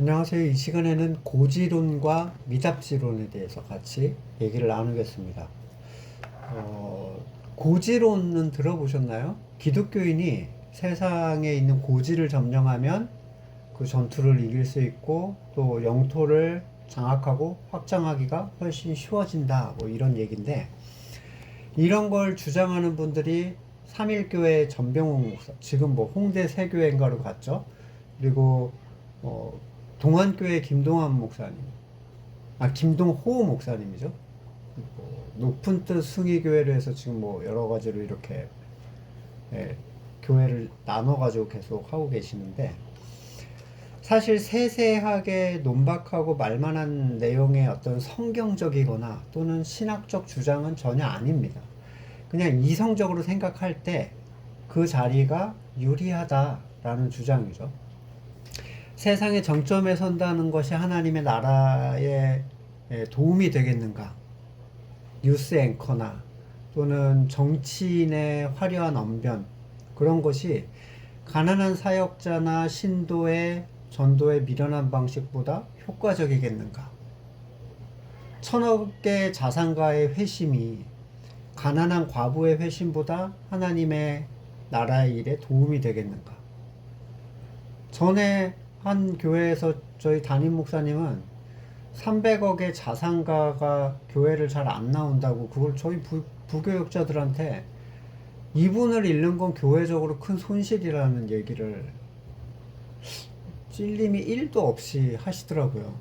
안녕하세요. 이 시간에는 고지론과 미답지론에 대해서 같이 얘기를 나누겠습니다. 어, 고지론은 들어보셨나요? 기독교인이 세상에 있는 고지를 점령하면 그 전투를 이길 수 있고 또 영토를 장악하고 확장하기가 훨씬 쉬워진다. 뭐 이런 얘기인데 이런 걸 주장하는 분들이 삼일교회 전병옥 목사, 지금 뭐 홍대 세교회인가로 갔죠. 그리고 어, 동안교회 김동환 목사님, 아 김동호 목사님이죠. 뭐 높은 뜻 승희교회를 해서 지금 뭐 여러 가지로 이렇게 예, 교회를 나눠가지고 계속 하고 계시는데 사실 세세하게 논박하고 말만한 내용의 어떤 성경적이거나 또는 신학적 주장은 전혀 아닙니다. 그냥 이성적으로 생각할 때 그 자리가 유리하다라는 주장이죠. 세상의 정점에 선다는 것이 하나님의 나라에 에, 도움이 되겠는가? 뉴스 앵커나 또는 정치인의 화려한 언변 그런 것이 가난한 사역자나 신도의 전도에 미련한 방식보다 효과적이겠는가? 천억 개 자산가의 회심이 가난한 과부의 회심보다 하나님의 나라의 일에 도움이 되겠는가? 전에 한 교회에서 저희 담임 목사님은 300억의 자산가가 교회를 잘 안 나온다고 그걸 저희 부, 부교육자들한테 이분을 잃는 건 교회적으로 큰 손실이라는 얘기를 찔림이 1도 없이 하시더라고요.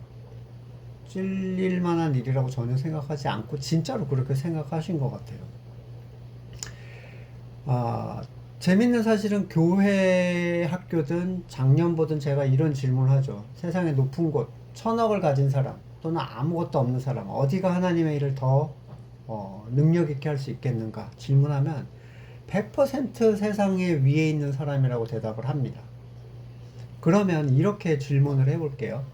찔릴 만한 일이라고 전혀 생각하지 않고 진짜로 그렇게 생각하신 것 같아요. 아, 재밌는 사실은 교회 학교든 작년 보든 제가 이런 질문을 하죠. 세상에 높은 곳, 천억을 가진 사람 또는 아무것도 없는 사람, 어디가 하나님의 일을 더 어, 능력 있게 할 수 있겠는가 질문하면 100% 세상에 위에 있는 사람이라고 대답을 합니다. 그러면 이렇게 질문을 해볼게요.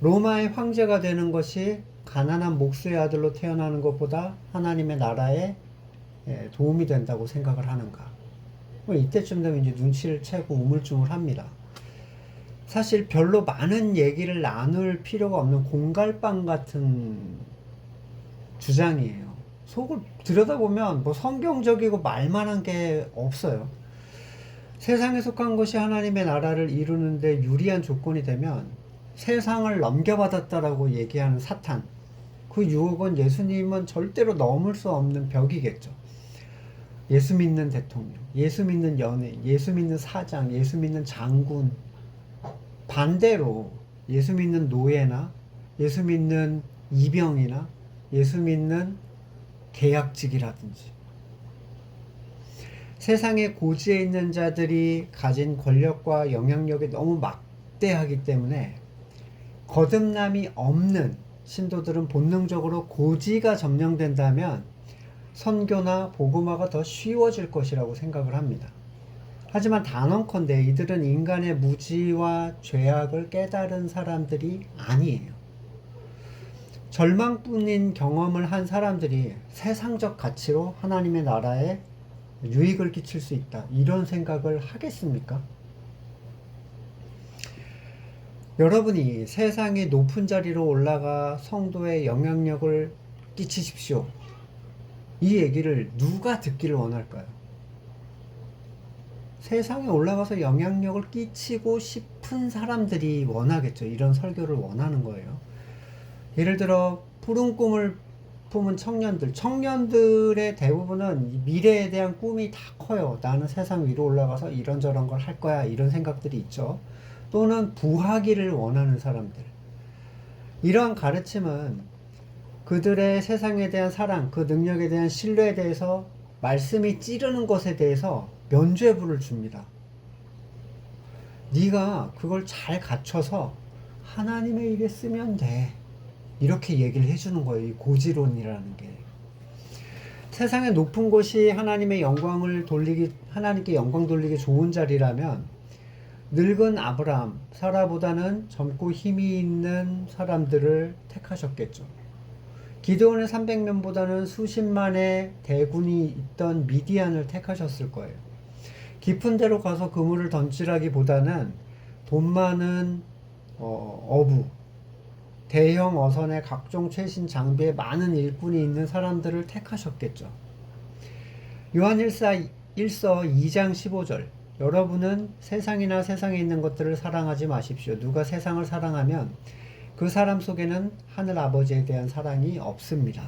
로마의 황제가 되는 것이 가난한 목수의 아들로 태어나는 것보다 하나님의 나라에 예, 도움이 된다고 생각을 하는가? 뭐 이때쯤 되면 이제 눈치를 채고 우물쭈물합니다. 사실 별로 많은 얘기를 나눌 필요가 없는 공갈빵 같은 주장이에요. 속을 들여다보면 뭐 성경적이고 말만한 게 없어요. 세상에 속한 것이 하나님의 나라를 이루는데 유리한 조건이 되면 세상을 넘겨받았다라고 얘기하는 사탄. 그 유혹은 예수님은 절대로 넘을 수 없는 벽이겠죠. 예수 믿는 대통령, 예수 믿는 연예인, 예수 믿는 사장, 예수 믿는 장군. 반대로 예수 믿는 노예나 예수 믿는 이병이나 예수 믿는 계약직이라든지 세상에 고지에 있는 자들이 가진 권력과 영향력이 너무 막대하기 때문에 거듭남이 없는 신도들은 본능적으로 고지가 점령된다면 선교나 복음화가 더 쉬워질 것이라고 생각을 합니다. 하지만 단언컨대 이들은 인간의 무지와 죄악을 깨달은 사람들이 아니에요. 절망뿐인 경험을 한 사람들이 세상적 가치로 하나님의 나라에 유익을 끼칠 수 있다. 이런 생각을 하겠습니까? 여러분이 세상의 높은 자리로 올라가 성도의 영향력을 끼치십시오. 이 얘기를 누가 듣기를 원할까요? 세상에 올라가서 영향력을 끼치고 싶은 사람들이 원하겠죠. 이런 설교를 원하는 거예요. 예를 들어 푸른 꿈을 품은 청년들, 청년들의 대부분은 미래에 대한 꿈이 다 커요. 나는 세상 위로 올라가서 이런저런 걸 할 거야. 이런 생각들이 있죠. 또는 부하기를 원하는 사람들. 이러한 가르침은 그들의 세상에 대한 사랑, 그 능력에 대한 신뢰에 대해서 말씀이 찌르는 것에 대해서 면죄부를 줍니다. 네가 그걸 잘 갖춰서 하나님의 일에 쓰면 돼. 이렇게 얘기를 해주는 거예요. 이 고지론이라는 게. 세상에 높은 곳이 하나님의 영광을 돌리기, 하나님께 영광 돌리기 좋은 자리라면 늙은 아브라함, 사라보다는 젊고 힘이 있는 사람들을 택하셨겠죠. 기드온의 300명보다는 수십만의 대군이 있던 미디안을 택하셨을 거예요. 깊은 데로 가서 그물을 던지라기보다는 돈 많은 어, 어부, 대형 어선의 각종 최신 장비에 많은 일꾼이 있는 사람들을 택하셨겠죠. 요한 1사 1서 2장 15절 여러분은 세상이나 세상에 있는 것들을 사랑하지 마십시오. 누가 세상을 사랑하면 그 사람 속에는 하늘 아버지에 대한 사랑이 없습니다.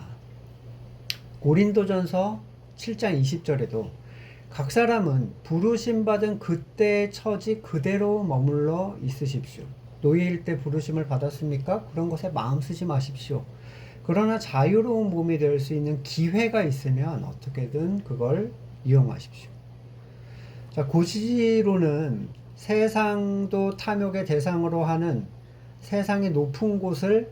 고린도전서 7장 20절에도 각 사람은 부르심 받은 그때의 처지 그대로 머물러 있으십시오. 노예일 때 부르심을 받았습니까? 그런 것에 마음 쓰지 마십시오. 그러나 자유로운 몸이 될 수 있는 기회가 있으면 어떻게든 그걸 이용하십시오. 자, 고지로는 세상도 탐욕의 대상으로 하는 세상의 높은 곳을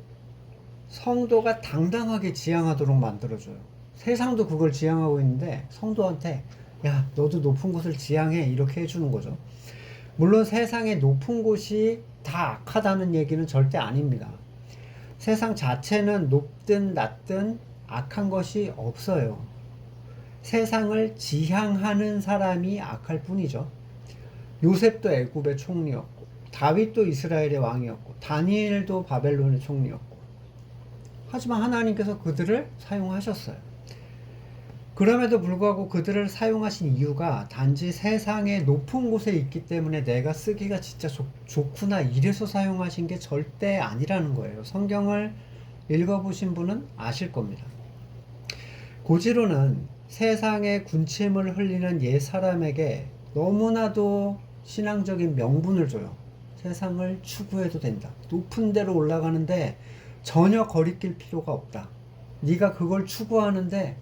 성도가 당당하게 지향하도록 만들어줘요. 세상도 그걸 지향하고 있는데 성도한테 야, 너도 높은 곳을 지향해. 이렇게 해주는 거죠. 물론 세상의 높은 곳이 다 악하다는 얘기는 절대 아닙니다. 세상 자체는 높든 낮든 악한 것이 없어요. 세상을 지향하는 사람이 악할 뿐이죠. 요셉도 애굽의 총리였고, 다윗도 이스라엘의 왕이었고, 다니엘도 바벨론의 총리였고. 하지만 하나님께서 그들을 사용하셨어요. 그럼에도 불구하고 그들을 사용하신 이유가 단지 세상의 높은 곳에 있기 때문에 내가 쓰기가 진짜 좋, 좋구나 이래서 사용하신 게 절대 아니라는 거예요. 성경을 읽어보신 분은 아실 겁니다. 고지로는 세상의 군침을 흘리는 옛 사람에게 너무나도 신앙적인 명분을 줘요. 세상을 추구해도 된다. 높은 데로 올라가는데 전혀 거리낄 필요가 없다. 네가 그걸 추구하는데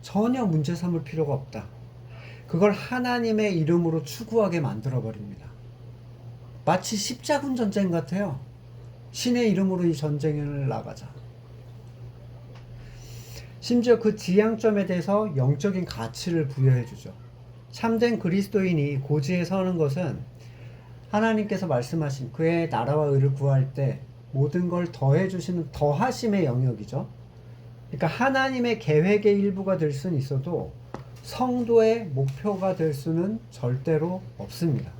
전혀 문제 삼을 필요가 없다. 그걸 하나님의 이름으로 추구하게 만들어 버립니다. 마치 십자군 전쟁 같아요. 신의 이름으로 이 전쟁을 나가자. 심지어 그 지향점에 대해서 영적인 가치를 부여해 주죠. 참된 그리스도인이 고지에 서는 것은 하나님께서 말씀하신 그의 나라와 의를 구할 때 모든 걸 더해 주시는 더하심의 영역이죠. 그러니까 하나님의 계획의 일부가 될 수는 있어도 성도의 목표가 될 수는 절대로 없습니다.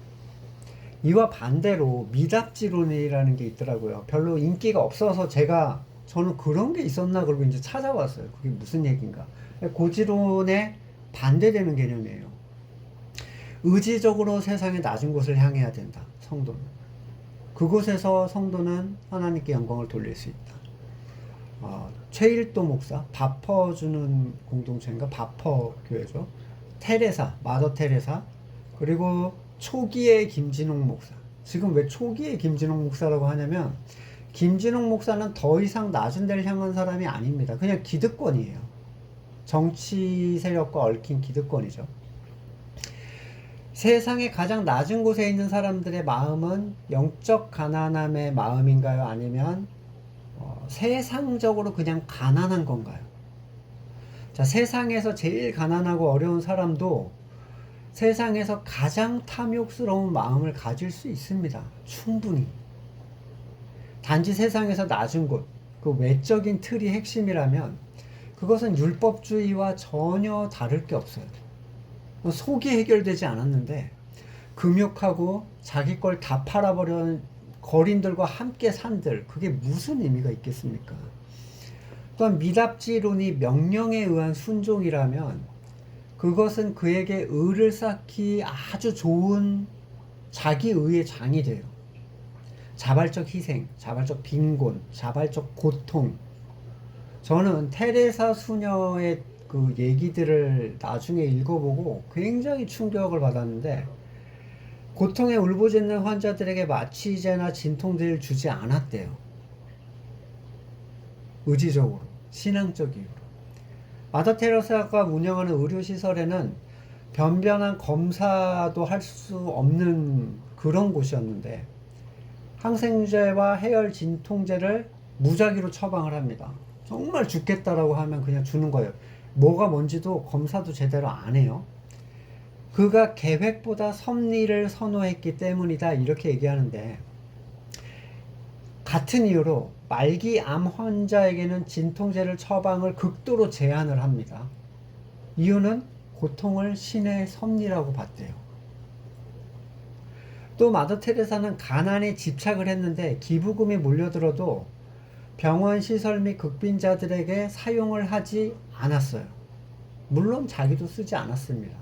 이와 반대로 미답지론이라는 게 있더라고요. 별로 인기가 없어서 제가 저는 그런 게 있었나 그러고 이제 찾아봤어요. 그게 무슨 얘기인가. 고지론에 반대되는 개념이에요. 의지적으로 세상의 낮은 곳을 향해야 된다. 성도는. 그곳에서 성도는 하나님께 영광을 돌릴 수 있다. 어, 최일도 목사, 바퍼 주는 공동체인가 바퍼 교회죠. 테레사, 마더 테레사, 그리고 초기의 김진홍 목사. 지금 왜 초기의 김진홍 목사라고 하냐면 김진홍 목사는 더 이상 낮은 데를 향한 사람이 아닙니다. 그냥 기득권이에요. 정치 세력과 얽힌 기득권이죠. 세상의 가장 낮은 곳에 있는 사람들의 마음은 영적 가난함의 마음인가요? 아니면 어, 세상적으로 그냥 가난한 건가요? 자, 세상에서 제일 가난하고 어려운 사람도 세상에서 가장 탐욕스러운 마음을 가질 수 있습니다. 충분히. 단지 세상에서 낮은 곳, 그 외적인 틀이 핵심이라면 그것은 율법주의와 전혀 다를 게 없어요. 뭐 속이 해결되지 않았는데 금욕하고 자기 걸 다 팔아버려 거린들과 함께 산들 그게 무슨 의미가 있겠습니까? 또한 미답지론이 명령에 의한 순종이라면 그것은 그에게 의를 쌓기 아주 좋은 자기 의의 장이 돼요. 자발적 희생, 자발적 빈곤, 자발적 고통. 저는 테레사 수녀의 그 얘기들을 나중에 읽어보고 굉장히 충격을 받았는데 고통에 울부짖는 환자들에게 마취제나 진통제를 주지 않았대요. 의지적으로, 신앙적 이유로. 마더 테레사가 운영하는 의료시설에는 변변한 검사도 할 수 없는 그런 곳이었는데 항생제와 해열 진통제를 무작위로 처방을 합니다. 정말 죽겠다라고 하면 그냥 주는 거예요. 뭐가 뭔지도 검사도 제대로 안 해요. 그가 계획보다 섭리를 선호했기 때문이다 이렇게 얘기하는데 같은 이유로 말기 암 환자에게는 진통제를 처방을 극도로 제한을 합니다. 이유는 고통을 신의 섭리라고 봤대요. 또 마더 테레사는 가난에 집착을 했는데 기부금이 몰려들어도 병원 시설 및 극빈자들에게 사용을 하지 않았어요. 물론 자기도 쓰지 않았습니다.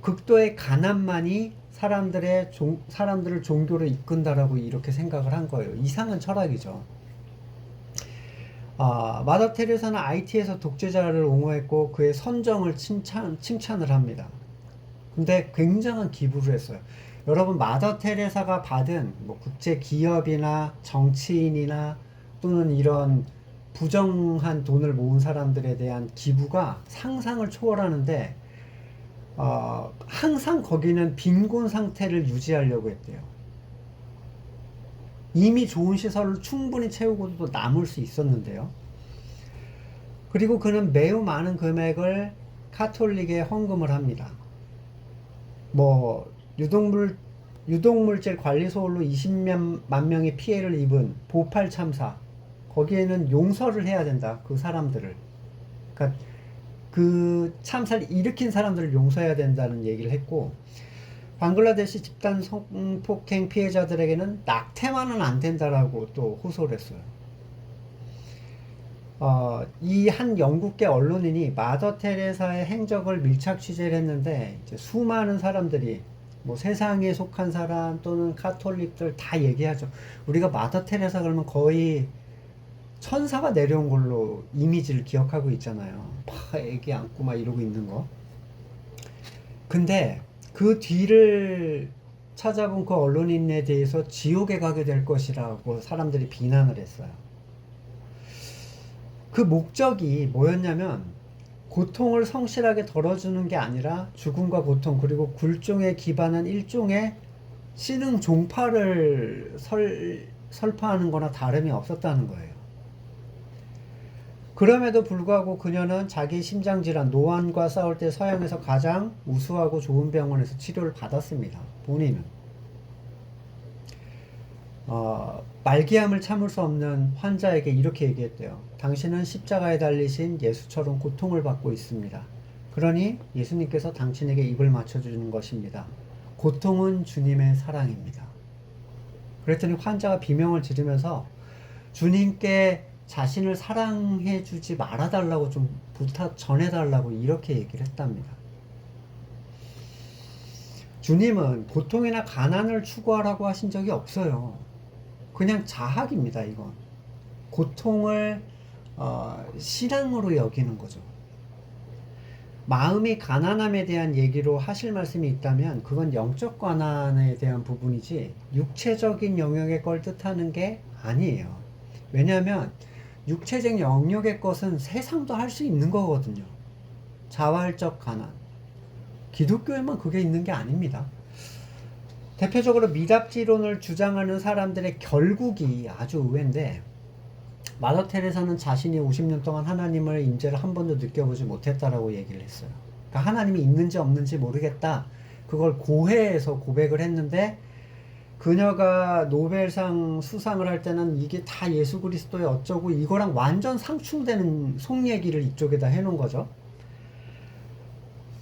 극도의 가난만이 사람들의 종, 사람들을 종교로 이끈다라고 이렇게 생각을 한 거예요. 이상한 철학이죠. 아, 마더 테레사는 IT에서 독재자를 옹호했고 그의 선정을 칭찬, 칭찬을 합니다. 근데 굉장한 기부를 했어요. 여러분 마더 테레사가 받은 뭐 국제 기업이나 정치인이나 또는 이런 부정한 돈을 모은 사람들에 대한 기부가 상상을 초월하는데 어, 항상 거기는 빈곤 상태를 유지하려고 했대요. 이미 좋은 시설을 충분히 채우고도 남을 수 있었는데요. 그리고 그는 매우 많은 금액을 카톨릭에 헌금을 합니다. 뭐 유독물 유독물질 관리 소홀로 20만 명이 피해를 입은 보팔 참사 거기에는 용서를 해야 된다 그 사람들을 그러니까 그 참사를 일으킨 사람들을 용서해야 된다는 얘기를 했고 방글라데시 집단 성폭행 피해자들에게는 낙태만은 안 된다라고 또 호소를 했어요. 어, 이 한 영국계 언론인이 마더 테레사의 행적을 밀착 취재를 했는데 수많은 사람들이 뭐 세상에 속한 사람 또는 카톨릭들 다 얘기하죠. 우리가 마더 테레사 그러면 거의 천사가 내려온 걸로 이미지를 기억하고 있잖아요. 막 애기 안고 막 이러고 있는 거. 근데 그 뒤를 찾아본 그 언론인에 대해서 지옥에 가게 될 것이라고 사람들이 비난을 했어요. 그 목적이 뭐였냐면 고통을 성실하게 덜어주는 게 아니라 죽음과 고통 그리고 굴종에 기반한 일종의 신흥 종파를 설, 설파하는 거나 다름이 없었다는 거예요. 그럼에도 불구하고 그녀는 자기 심장질환, 노안과 싸울 때 서양에서 가장 우수하고 좋은 병원에서 치료를 받았습니다. 본인은. 어, 말기암을 참을 수 없는 환자에게 이렇게 얘기했대요. 당신은 십자가에 달리신 예수처럼 고통을 받고 있습니다. 그러니 예수님께서 당신에게 입을 맞춰주는 것입니다. 고통은 주님의 사랑입니다. 그랬더니 환자가 비명을 지르면서 주님께 자신을 사랑해 주지 말아 달라고 좀 부탁 전해 달라고 이렇게 얘기를 했답니다. 주님은 고통이나 가난을 추구하라고 하신 적이 없어요. 그냥 자학입니다, 이건. 고통을 어, 신앙으로 여기는 거죠. 마음이 가난함에 대한 얘기로 하실 말씀이 있다면 그건 영적 가난에 대한 부분이지 육체적인 영역의 걸 뜻하는 게 아니에요. 왜냐하면 육체적 영역의 것은 세상도 할 수 있는 거거든요. 자활적 가난. 기독교에만 그게 있는 게 아닙니다. 대표적으로 미답지론을 주장하는 사람들의 결국이 아주 의외인데 마더 테레사는 자신이 50년 동안 하나님을 임재를 한 번도 느껴보지 못했다라고 얘기를 했어요. 그러니까 하나님이 있는지 없는지 모르겠다. 그걸 고해에서 고백을 했는데 그녀가 노벨상 수상을 할 때는 이게 다 예수 그리스도의 어쩌고 이거랑 완전 상충되는 속 얘기를 이쪽에다 해놓은 거죠.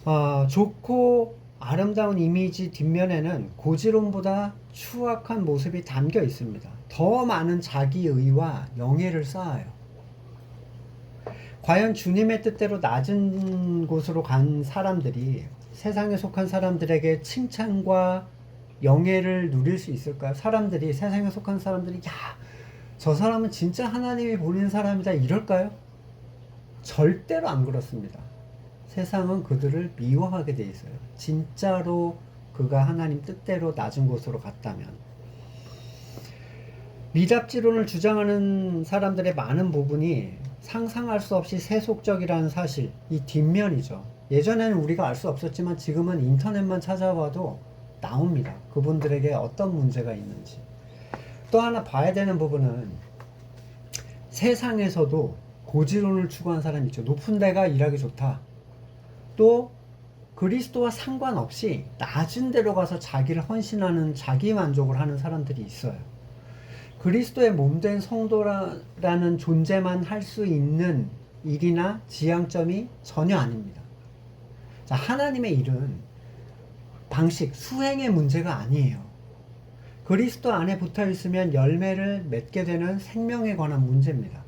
어, 좋고 아름다운 이미지 뒷면에는 고지론보다 추악한 모습이 담겨 있습니다. 더 많은 자기의와 영예를 쌓아요. 과연 주님의 뜻대로 낮은 곳으로 간 사람들이 세상에 속한 사람들에게 칭찬과 영예를 누릴 수 있을까요? 사람들이 세상에 속한 사람들이 야, 저 사람은 진짜 하나님이 보낸 사람이다 이럴까요? 절대로 안 그렇습니다. 세상은 그들을 미워하게 돼 있어요. 진짜로 그가 하나님 뜻대로 낮은 곳으로 갔다면. 미잡지론을 주장하는 사람들의 많은 부분이 상상할 수 없이 세속적이라는 사실, 이 뒷면이죠. 예전에는 우리가 알 수 없었지만 지금은 인터넷만 찾아봐도 나옵니다. 그분들에게 어떤 문제가 있는지. 또 하나 봐야 되는 부분은 세상에서도 고지론을 추구한 사람이 있죠. 높은 데가 일하기 좋다. 또 그리스도와 상관없이 낮은 데로 가서 자기를 헌신하는 자기 만족을 하는 사람들이 있어요. 그리스도의 몸된 성도라는 존재만 할 수 있는 일이나 지향점이 전혀 아닙니다. 자, 하나님의 일은 방식, 수행의 문제가 아니에요. 그리스도 안에 붙어 있으면 열매를 맺게 되는 생명에 관한 문제입니다.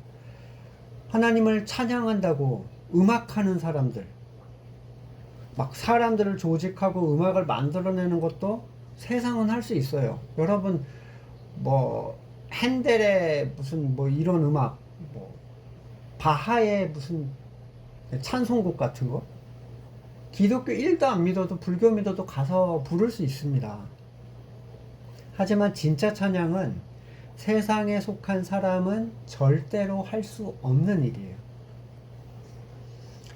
하나님을 찬양한다고 음악하는 사람들, 막 사람들을 조직하고 음악을 만들어내는 것도 세상은 할 수 있어요. 여러분, 뭐, 핸델의 무슨 뭐 이런 음악, 뭐, 바하의 무슨 찬송곡 같은 거, 기독교 1도 안 믿어도 불교 믿어도 가서 부를 수 있습니다. 하지만 진짜 찬양은 세상에 속한 사람은 절대로 할 수 없는 일이에요.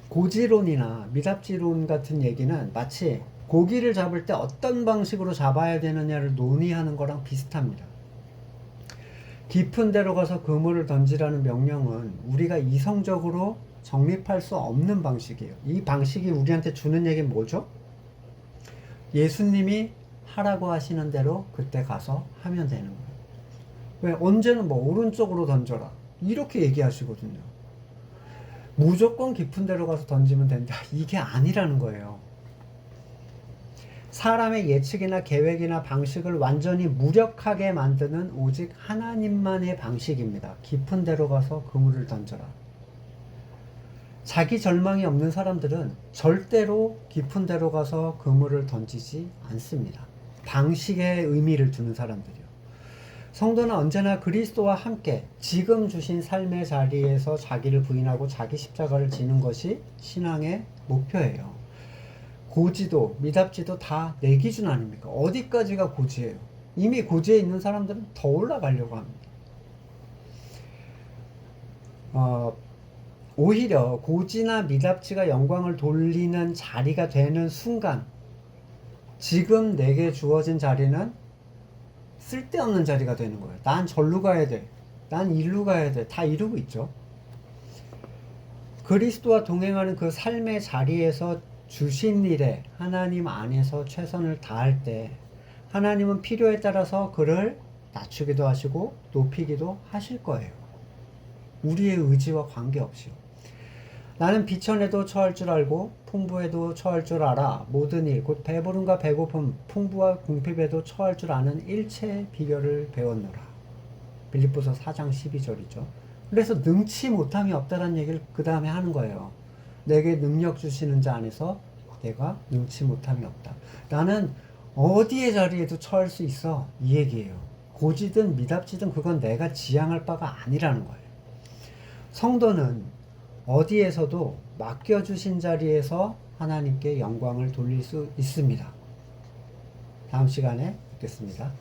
고지론이나 미답지론 같은 얘기는 마치 고기를 잡을 때 어떤 방식으로 잡아야 되느냐를 논의하는 거랑 비슷합니다. 깊은 데로 가서 그물을 던지라는 명령은 우리가 이성적으로 정립할 수 없는 방식이에요. 이 방식이 우리한테 주는 얘기는 뭐죠? 예수님이 하라고 하시는 대로 그때 가서 하면 되는 거예요. 왜? 언제는 뭐 오른쪽으로 던져라. 이렇게 얘기하시거든요. 무조건 깊은 데로 가서 던지면 된다. 이게 아니라는 거예요. 사람의 예측이나 계획이나 방식을 완전히 무력하게 만드는 오직 하나님만의 방식입니다. 깊은 데로 가서 그물을 던져라. 자기 절망이 없는 사람들은 절대로 깊은 데로 가서 그물을 던지지 않습니다. 방식에 의미를 두는 사람들이요. 성도는 언제나 그리스도와 함께 지금 주신 삶의 자리에서 자기를 부인하고 자기 십자가를 지는 것이 신앙의 목표예요. 고지도, 미답지도 다 내 기준 아닙니까? 어디까지가 고지예요? 이미 고지에 있는 사람들은 더 올라가려고 합니다. 어, 오히려 고지나 미답지가 영광을 돌리는 자리가 되는 순간, 지금 내게 주어진 자리는 쓸데없는 자리가 되는 거예요. 난 절로 가야 돼. 난 일로 가야 돼. 다 이러고 있죠. 그리스도와 동행하는 그 삶의 자리에서 주신 일에 하나님 안에서 최선을 다할 때 하나님은 필요에 따라서 그를 낮추기도 하시고 높이기도 하실 거예요. 우리의 의지와 관계없이요. 나는 비천에도 처할 줄 알고 풍부에도 처할 줄 알아. 모든 일 곧 배부름과 배고픔 풍부와 궁핍에도 처할 줄 아는 일체의 비결을 배웠노라. 빌립보서 4장 12절이죠. 그래서 능치 못함이 없다는 얘기를 그 다음에 하는 거예요. 내게 능력 주시는 자 안에서 내가 능치 못함이 없다. 나는 어디의 자리에도 처할 수 있어. 이 얘기예요. 고지든 미답지든 그건 내가 지향할 바가 아니라는 거예요. 성도는 어디에서도 맡겨주신 자리에서 하나님께 영광을 돌릴 수 있습니다. 다음 시간에 뵙겠습니다.